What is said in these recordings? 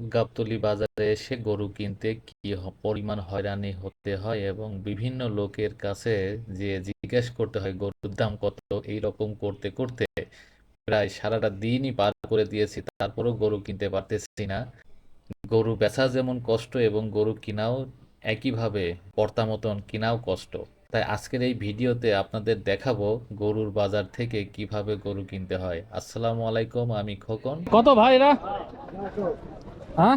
গাবতলী বাজারে এসে গরু কিনতে কি পরিমাণ হয়রানি হতে হয় এবং বিভিন্ন লোকের কাছে যে জিজ্ঞেস করতে হয়, গরুর দাম কত? এই রকম করতে করতে প্রায় সারাটা দিনই পার করে দিয়েছি, তারপরেও গরু কিনতে পারতেছি না। গরু বেচা যেমন কষ্ট এবং গরু কিনাও একইভাবে পর্তা মতন, কিনাও কষ্ট। তাই আজকের এই ভিডিওতে আপনাদের দেখাবো গরুর বাজার থেকে কীভাবে গরু কিনতে হয়। আসসালামু আলাইকুম, আমি খোকন। কত ভাই এরা হ্যাঁ?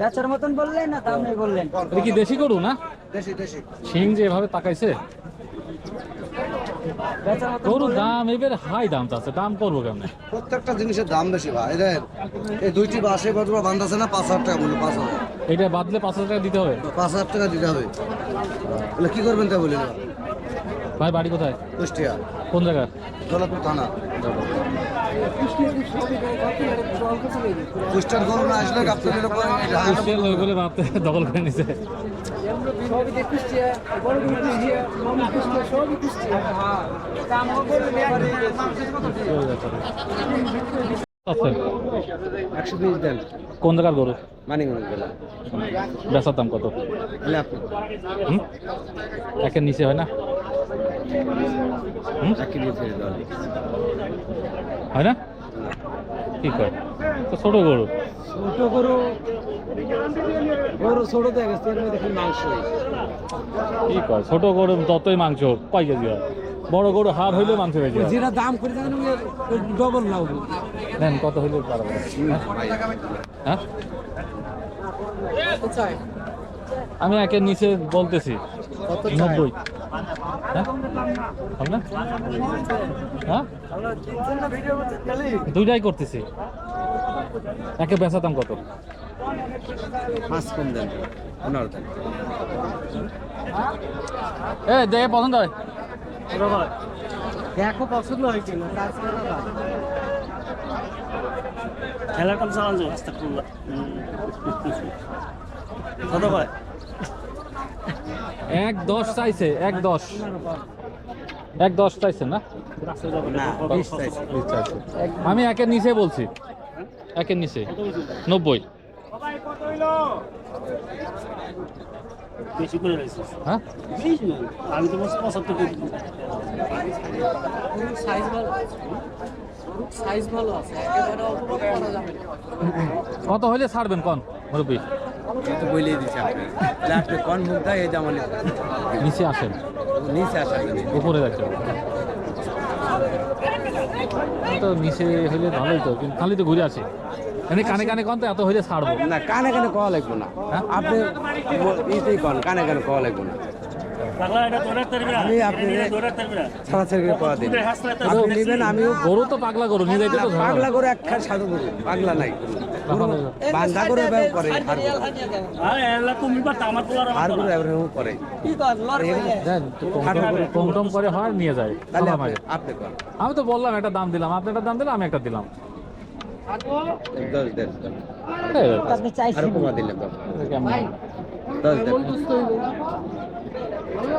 বেচার মতন বললেন না দাম নেই বললেন। এটা কি দেশি গরু না? দেশি দেশি। শিং যে এভাবে তাকাইছে। বললেন। দাম এবার হাই দাম করব কেমনে? প্রত্যেকটা জিনিসের দাম বেশি ভাই। এই দুইটি বাসে বদলা বান্ধাছে না পাঁচ হাজার টাকা বলল পাঁচ হাজার। এটা বাদলে পাঁচ হাজার টাকা দিতে হবে? পাঁচ হাজার টাকা দিতে হবে। বলে কি করবেন তা বলি ভাই বাড়ি কোথায়? কুষ্টিয়া। কোন জায়গা দৌলতপুর থানা। কুষ্টিয়ার গরু না আসলে উপরে লোক বলে ভাবতে দখল করে নিছে। আচ্ছা, একশো বিশ দেন। কোন জায়গার গরু? জেলা। বেচার দাম কত? হুম? একের নিচে হয় না? হুম? হয় না? কি কয়? তো ছোট গরু। ছোট গরু গরু ছোট দেখে গেছে এর মধ্যে মাংস কি কয়? ছোট গরু ততই মাংস হোক, কয় কেজি হয়? বড় গরু হাড় হইলে মাংস হয়। যেটা দাম করে থাকেন ডবল না নেন কত হইলে পারব হ্যাঁ? আমি একের নিচে বলতেছি। নব্বই হ্যাঁ হ্যাঁ দুইটাই করতেছি। একে বেচাতাম কত? মাছ কম দেন পনেরো দেন। এ দেখে পছন্দ হয়? দেখো পছন্দ হয়েছে না কাজ করে না। খেলাটাম চালান রাস্তা কত ভাই এক দশ চাইছে এক দশ। এক দশ চাইছে না। আমি একের নিচে বলছি। একের নিচে। নব্বই। হ্যাঁ। কত হইলে ছাড়বেন কন মুরব্বী? তো বলেই দিচ্ছে আপনি তাহলে আপনি কোন এই জামালে নিচে আসেন। নিচে আসেন। উপরে যাচ্ছেন তো নিচে হইলে ভালোই তো কিন্তু খালি তো ঘুরে আসে। মানে কানে কানে কন তো এত হইলে ছাড়বো। না কানে কানে কওয়া লাগবে না। হ্যাঁ? আপনি ইতেই কন কানে কানে কওয়া লাগবো না। আমি আপনি- আপনি নেবেন আমিও গরু তো পাগলা গরু নিয়ে যাইতে তো পাগলা এক সাধু গরু পাগলা নাই। বান্ধা করে আরে গরু কম কম হয় নিয়ে যায়। তাহলে আপনি- আমি তো বললাম একটা দাম দিলাম। আপনি একটা দাম দিলাম আমি একটা দিলাম। দশ দেন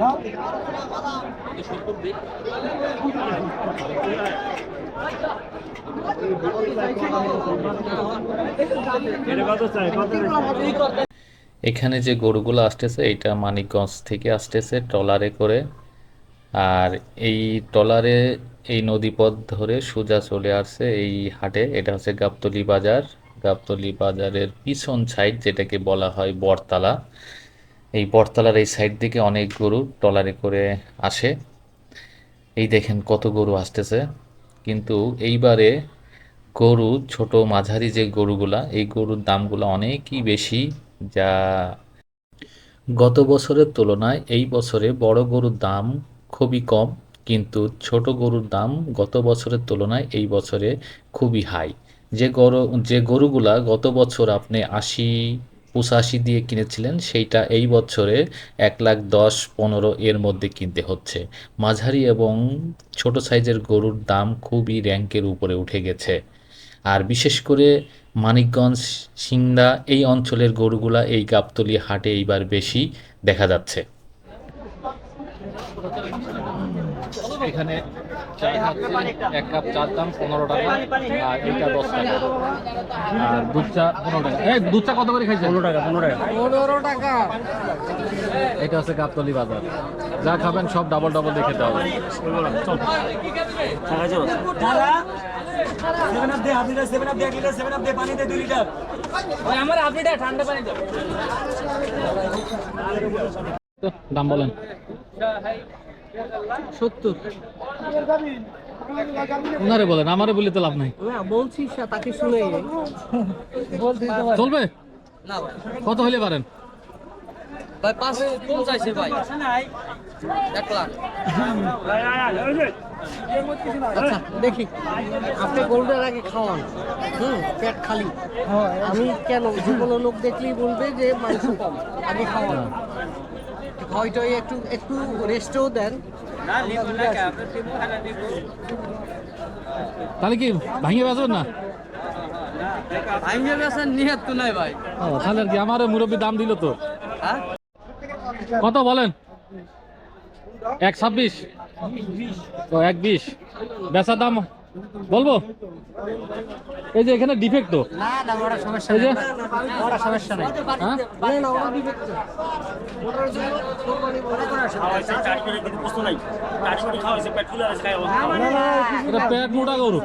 হ্যাঁ? এখানে যে গরুগুলো আসতেছে, এটা মানিকগঞ্জ থেকে আসতেছে ট্রলারে করে। আর এই ট্রলারে এই নদীপথ ধরে সোজা চলে আসছে এই হাটে। এটা হচ্ছে গাবতলি বাজার। গাবতলি বাজারের পিছন সাইড যেটাকে বলা হয় বটতলা। এই বটতলার এই সাইড থেকে অনেক গরু ট্রলারে করে আসে। এই দেখেন কত গরু আসতেছে। কিন্তু এইবারে গরু, ছোট মাঝারি যে গরুগুলা, এই গরুর দামগুলো অনেকই বেশি যা গত বছরের তুলনায় এই বছরে বড় গরুর দাম খুবই কম, কিন্তু ছোট গরুর দাম গত বছরের তুলনায় এই বছরে খুবই হাই যে গরু, যে গরুগুলা গত বছর আপনি আশি পঁচাশি দিয়ে কিনেছিলেন, সেইটা এই বছরে এক লাখ দশ পনেরো এর মধ্যে কিনতে হচ্ছে। মাঝারি এবং ছোট সাইজের গরুর দাম খুবই র্যাঙ্কের উপরে উঠে গেছে। আর বিশেষ করে মানিকগঞ্জ, সিংড়া এই অঞ্চলের গরুগুলা এই গাবতলী হাটে এইবার বেশি দেখা যাচ্ছে। এখানে চা খাচ্ছি এক কাপ চার দাম পনেরো টাকা আর এইটা দশ টাকা। আর দুধ চা পনেরো টাকা। এই দুধ চা কত করে খাইছেন? পনেরো টাকা পনেরো টাকা। পনেরো টাকা। এটা হচ্ছে গাবতলি বাজার। যা খাবেন সব ডাবল ডাবল দেখে দেওয়া হবে। চল টাকা চল সেভেন আপ দে হাফ লিটার সেভেন আপ দে এক লিটার সেভেন আপ দে পানি দে দুই লিটার। তো দাম বলেন। সত্তর। ওনারে বলেন আমারে বলে তো লাভ নাই। বলছি তাকে শুনে চলবে? কত হলে পারেন? ভাই পাঁচ কম চাইছে ভাই। এক লাখ। আচ্ছা দেখি। আপনি গোল্ডের আগে খাওয়ান। হুম পেট খালি। আমি কেন যে কোনো লোক দেখলেই বলবে যে মাংস কম। আগে খাওয়ান। হয়তো একটু একটু রেস্টও দেন। তাহলে কি ভাঙিয়ে বেচবেন না? ভাইঙ্গে বেসার নিহাত তো নাই ভাই। ও, তাহলে আর কি আমার মুরব্বী দাম দিল তো। হ্যাঁ? কত বলেন? এক ছাব্বিশ। ও এক বিশ। বেচার দাম বলব? এই যে এখানে ডিফেক্ট তো। না না ওরা সমস্যা এই যে? সমস্যা নেই। হ্যাঁ? না করে প্রশ্ন নাই চার করে খাওয়াইছে পেট ফুলে আছে খাই এটা পেট মোটা গরু।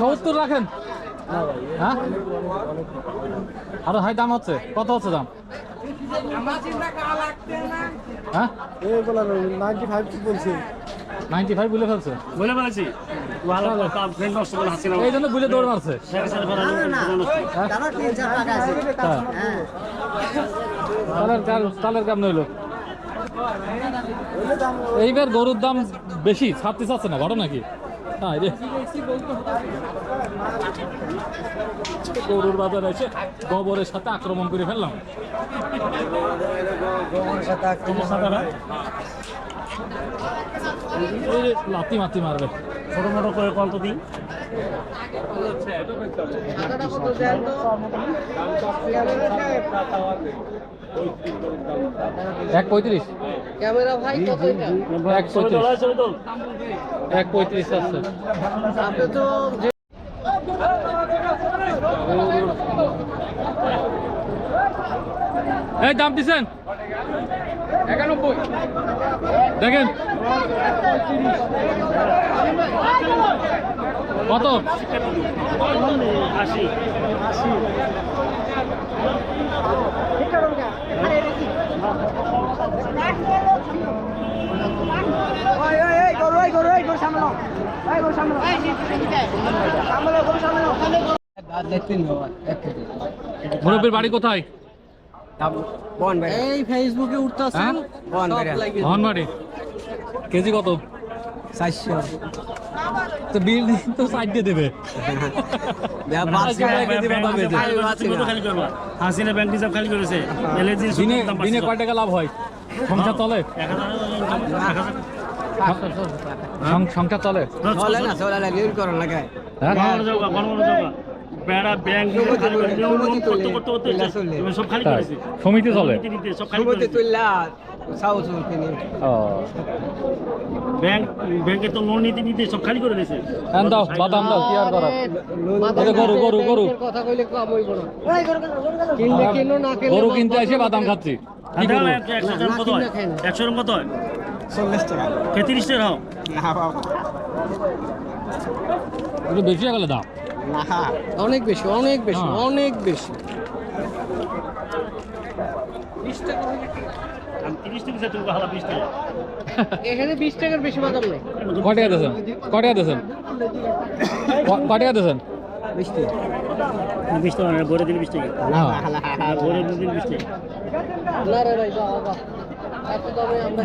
সত্তর রাখেন। হ্যাঁ? আরও হাই দাম হচ্ছে। কত হচ্ছে দাম? হ্যাঁ? নাইনটি ফাইভ বলছি। নাইনটি ফাইভ বলে ফেলছে। বলে এই জন্য বুঝে দৌড় মারছে। তালের কাম নইলো এইবার গরুর দাম বেশি ছাড়তে চাচ্ছে না ঘটনা কি? হ্যাঁ রে গরুর বাজার এসে গোবরের সাথে আক্রমণ করে ফেললাম। লাথি মাতি মারবে। ছোট মোটো করে কত দিন? এক পঁয়ত্রিশ। ক্যামেরা ভাই কত এক পঁয়ত্রিশ। এক পঁয়ত্রিশ আছে আপনি তো এই দাম দিছেন? দেখেন কত আশি গরু এই গরু এই গরু সামনে নাও। এই গরু সামনে নাও। সামনে নাও, গরু সামনে নাও। মুরব্বীর বাড়ি কোথায় এই ফেসবুকে উঠতেছেন হ্যাঁ? কেজি কত? তো বিল তো সাইড দিয়ে দেবে তুমি তো খালি করবা? হাসিনা ব্যাংক রিজার্ভ খালি করেছে দিনে দিনে কয় টাকা লাভ হয়? সংসার চলে? সং- সংসার চলে? ব্যাংক খালি করে লোন করতে করতে করতে সব খালি করেছে। সমিতি চলে। সব খালি করেছে। ব্যাংক ব্যাংকে তো লোন নিতে নিতে সব খালি করে দিয়েছে। হ্যাঁ দাও বাদাম দাও কি আর করার? গরু, গরু, গরু। কথা কইলে কম হইব কিনলে কিনো না কিনলে গরু কিনতে এসে বাদাম খাচ্ছি। একশো হয়? একশো গ্রাম কত হয়? চল্লিশ টাকা। তেত্রিশ টাকা। একটু বেশি গেলে দাম অনেক বেশি অনেক বেশি হ্যাঁ। অনেক বেশি। এখানে বিশ টাকার বেশি বাদাম নেই। কয় টাকা দিয়েছেন? কয় টাকা দিয়েছেন? ক- টাকা বিশ টাকা ভরে দিলে বিশ টাকা। না ভরে দিলে বিশ টাকা। না রে ভাই যাও যাও। এত দামে আমরা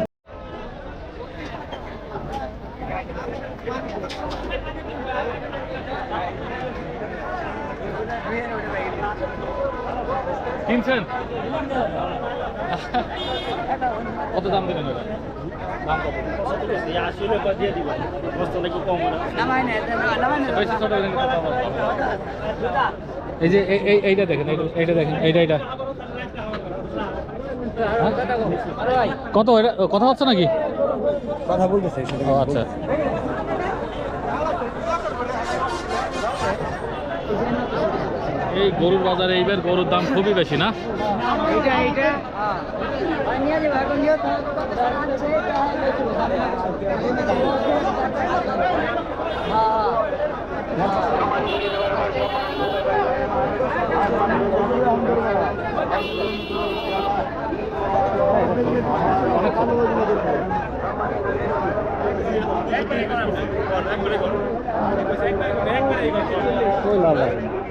কিনছেন কত দাম দেবেন দাম কত? এই যে এইটা দেখেন এইটা- দেখেন এইটা এইটা। হ্যাঁ? কত কথা হচ্ছে নাকি? কথা বলতেছে আচ্ছা। এই গরুর বাজারে এইবার গরুর দাম খুবই বেশি না।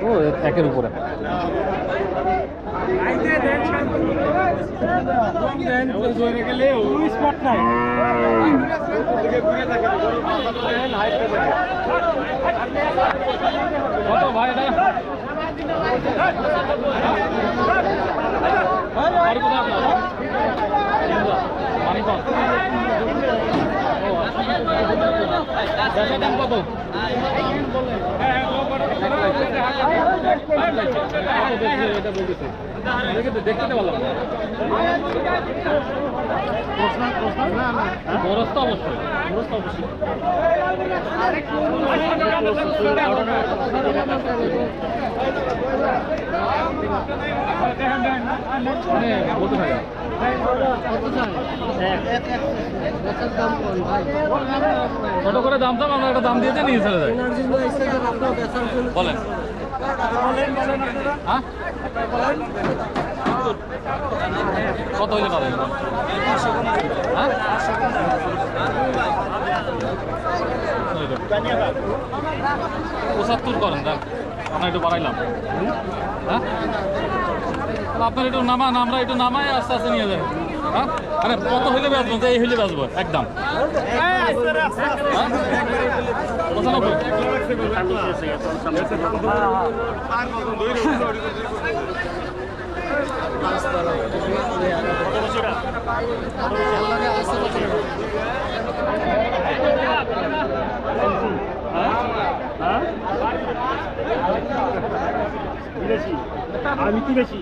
ও একের উপরে কত ভাই দাম কত? কত দেখছে এটা বলতেছে। দেখে তো- দেখতে পারলাম। বরস তো অবশ্যই বরস তো দাম ছোট করে দাম দাম আমরা একটা দাম দিয়েছে, নিয়ে চলে যাই। বলেন। হ্যাঁ? কত হইলে পাবেন? হ্যাঁ। পঁচাত্তর করেন, দেখ, আমরা একটু বাড়াইলাম। হ্যাঁ? আপনার একটু নামান, আমরা একটু নামাই, আস্তে আস্তে নিয়ে যাই। হ্যাঁ? মানে কত হইলে বেচবো? এই হইলে বেচবো একদম। হ্যাঁ? বেশি আমি কি বেশি?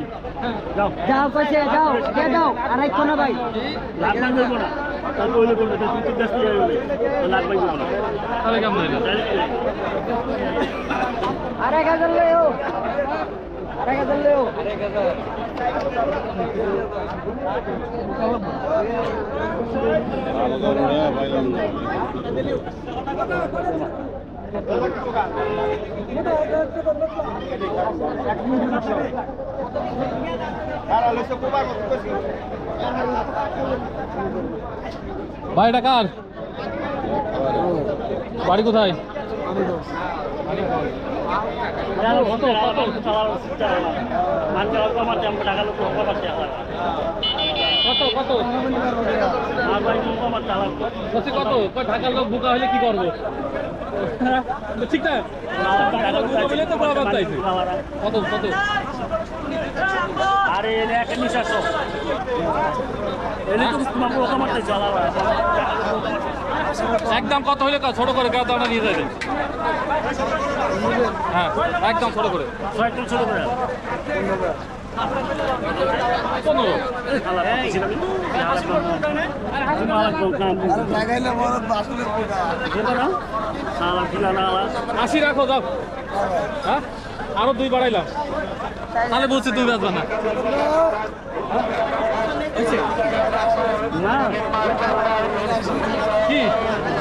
যাও। যাও কাছে যাও দিয়ে দাও কোনা ভাই? ভাই বলব না। তাহলে ওইলে বলব তুই তুই ব্যস্ত যাই বলে লাখ ভাই বলব না। তাহলে কেমন হইল? আড়াই হাজার লেও আড়াই হাজার লেও ভাই এটা কার? বাড়ি কোথায়? কত কত টাকা লোক কত কত? বলছি ঢাকার লোক বুকা হলে কি করব? ঠিক না? হইলে তো বরাবর চাইছে। কত কত? আরে একটা তো তোমার একদম কত হইলে ছোট করে কাজ আমরা নিয়ে যাবে হ্যাঁ একদম ছোট করে। ছোট করে। আশি রাখো যাও। হ্যাঁ? আরও দুই বাড়াইলাম তাহলে বলছি দুই বাজবা না। না। কি?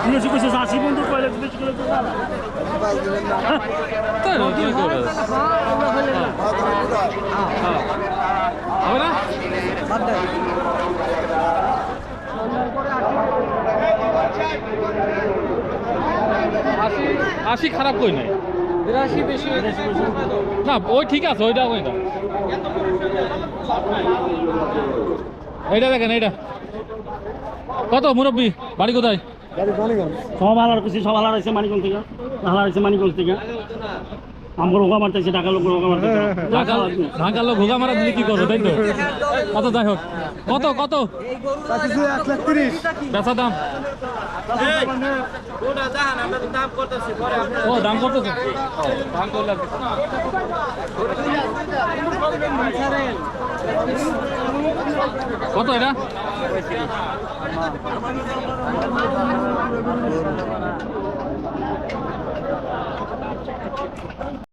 তুই এসে কইছিস আশি বন্ধু কয়লে তুই বেশি তো তাই না, তুমি করবে আশি খারাপ কই নাই? বিরাশি বেশি না ওই ঠিক আছে ওইটা ওইটা এইটা দেখেন এইটা। কত মুরব্বী? বাড়ি কোথায়? সব হালার খুশি সব হালার আছে মানিকগঞ্জ থেকে। হালার আছে মানিকগঞ্জ থেকে। আমার ওগা মারতেছে টাকা লোক ওগা মারতেছে। ঢাকা লোক মারা দিলে কি করব, তাই তো? কত যাই হোক। কত কত? বেচা দাম? ও, দাম করতেছে। কত এটা?